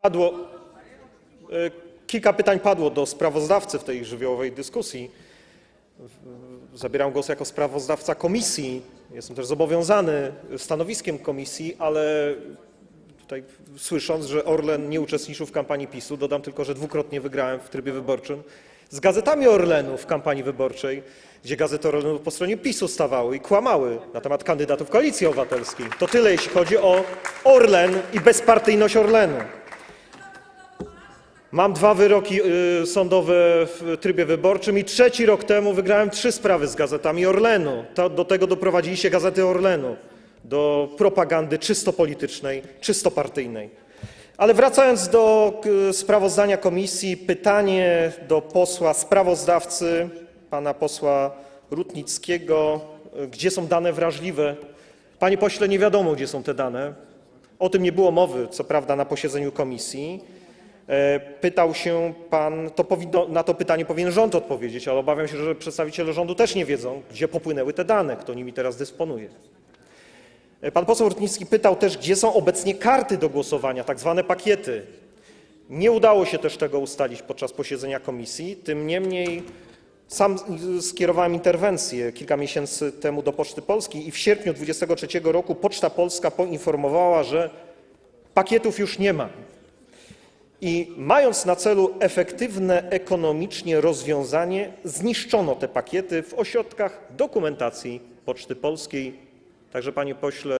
Padło, e, kilka pytań padło do sprawozdawcy w tej żywiołowej dyskusji. Zabieram głos jako sprawozdawca komisji. Jestem też zobowiązany stanowiskiem komisji, ale tutaj słysząc, że Orlen nie uczestniczył w kampanii PiSu, dodam tylko, że dwukrotnie wygrałem w trybie wyborczym z gazetami Orlenu w kampanii wyborczej, gdzie gazety Orlenu po stronie PiSu stawały i kłamały na temat kandydatów Koalicji Obywatelskiej. To tyle, jeśli chodzi o Orlen i bezpartyjność Orlenu. Mam dwa wyroki y, sądowe w trybie wyborczym i trzeci rok temu wygrałem trzy sprawy z gazetami Orlenu. To, do tego doprowadziliście gazety Orlenu, do propagandy czysto politycznej, czysto partyjnej. Ale wracając do sprawozdania komisji, pytanie do posła sprawozdawcy, pana posła Rutnickiego, gdzie są dane wrażliwe? Panie pośle, nie wiadomo, gdzie są te dane. O tym nie było mowy, co prawda, na posiedzeniu komisji. E, Pytał się pan, to powinno, na to pytanie powinien rząd odpowiedzieć, ale obawiam się, że przedstawiciele rządu też nie wiedzą, gdzie popłynęły te dane, kto nimi teraz dysponuje. Pan poseł Rutnicki pytał też, gdzie są obecnie karty do głosowania, tak zwane pakiety. Nie udało się też tego ustalić podczas posiedzenia komisji, tym niemniej sam skierowałem interwencję kilka miesięcy temu do Poczty Polskiej i w sierpniu 23 roku Poczta Polska poinformowała, że pakietów już nie ma. I mając na celu efektywne ekonomicznie rozwiązanie, zniszczono te pakiety w ośrodkach dokumentacji Poczty Polskiej. Także, panie pośle,